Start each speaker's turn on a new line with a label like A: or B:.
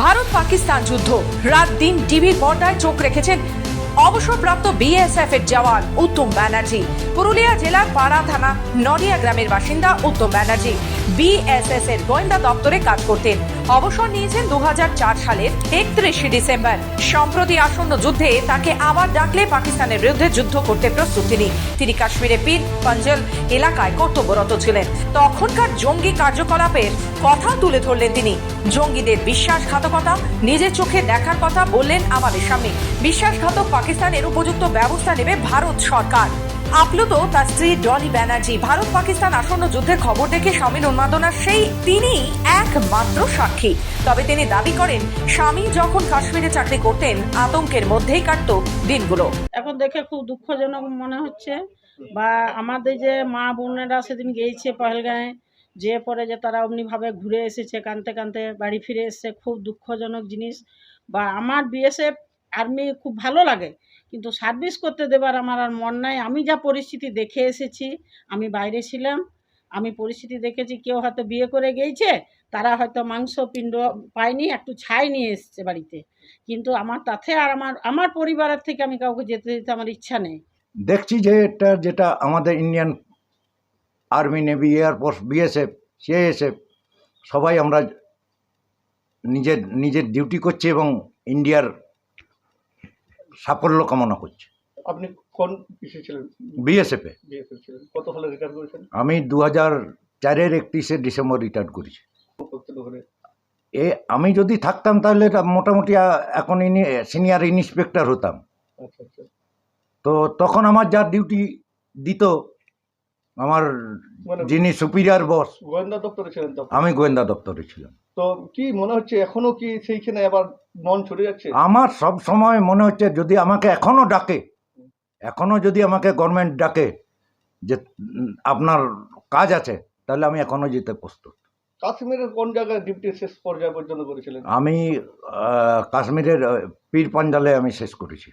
A: ভারত পাকিস্তান যুদ্ধ। রাত দিন টিভির পর্দায় চোখ রেখেছেন অবসরপ্রাপ্ত বিএসএফ এর জওয়ান উত্তম ব্যানার্জি। পুরুলিয়া জেলার পাড়া থানা নডিয়া গ্রামের বাসিন্দা উত্তম ব্যানার্জি। বিএসএস এর গোয়েন্দা দপ্তরে কাজ করতেন। অবসর নিয়েছেন দু হাজার চার সালের একত্রিশে ডিসেম্বর। সম্প্রতি আসন্ন যুদ্ধে তাকে আবার ডাকলে পাকিস্তানের বিরুদ্ধে যুদ্ধ করতে প্রস্তুত তিনি। তিনি কাশ্মীরে পীর পঞ্জল এলাকায় কর্তব্যরত ছিলেন। তখনকার জঙ্গি কার্যকলাপের কথা তুলে ধরলেন তিনি। জঙ্গিদের বিশ্বাসঘাতকতা, নিজের চোখে দেখার কথা বললেন আমাদের সামনে। বিশ্বাসঘাতক পাকিস্তানের উপযুক্ত ব্যবস্থা নেবে ভারত সরকার। আপ্লুত তার স্ত্রী ডলি ব্যানার্জি ভারত পাকিস্তান আসন্ন যুদ্ধের খবর দেখে স্বামীর উন্মাদনার সেই তিনি একমাত্র সাক্ষী। তবে তিনি দাবি করেন, স্বামী যখন কাশ্মীরে চাকরি করতেন, আতঙ্কের মধ্যেই কাটত দিনগুলো।
B: এখন দেখে খুব দুঃখজনক মনে হচ্ছে। বা আমাদের যে মা বোনেরা সেদিন গিয়েছে পহেলগাঁয়ে, যে পরে যে তারা অমনিভাবে ঘুরে এসেছে, কানতে কানতে বাড়ি ফিরে এসেছে, খুব দুঃখজনক জিনিস। বা আমার বিএসএফ আর্মি খুব ভালো লাগে, কিন্তু সার্ভিস করতে দেবার আমার আর মন নাই। আমি যা পরিস্থিতি দেখে এসেছি, আমি বাইরে ছিলাম, আমি পরিস্থিতি দেখেছি কেউ হয়তো বিয়ে করে গিয়েছে তারা হয়তো মাংস, পিণ্ড পায়নি, একটু ছাই নিয়ে এসছে বাড়িতে। কিন্তু আমার তাতে আর আমার আমার পরিবারের থেকে আমি কাউকে যেতে যেতে আমার ইচ্ছা নেই।
C: দেখছি যে এটা যেটা আমাদের Indian army navy air force BSF CISF সবাই আমরা নিজের নিজের ডিউটি করছি এবং ইন্ডিয়ার সাফল্য কামনা করছি।
D: আপনি কোন কিসে ছিলেন?
C: বিএসএফে
D: বিএসএফ ছিলেন। কত সালে রিটায়ার করেছেন?
C: আমি দু হাজার চারের একত্রিশে ডিসেম্বর রিটায়ার করেছি। এ আমি যদি থাকতাম তাহলে মোটামুটি এখন ইনি সিনিয়র ইন্সপেক্টর হতাম।
D: আচ্ছা আচ্ছা।
C: তো তখন আমার যা ডিউটি দিত আমার
D: মানে
C: যিনি সুপিরিয়র বস
D: গোয়েন্দা দপ্তরে ছিলেন
C: আমি গোয়েন্দা দপ্তরে ছিলাম।
D: তো কি মনে হচ্ছে এখনও কি সেইখানে আবার মন ছড়ে যাচ্ছে?
C: আমার সব সময় মনে হচ্ছে যদি আমাকে এখনও ডাকে এখনও যদি আমাকে গভর্নমেন্ট ডাকে যে আপনার কাজ আছে তাহলে আমি এখনও যেতে প্রস্তুত।
D: কাশ্মীরের কোন জায়গায় ডিউটি শেষ পর্যায় পর্যন্ত করেছিলেন?
C: আমি কাশ্মীরের পীর পাঞ্জালে আমি শেষ করেছি।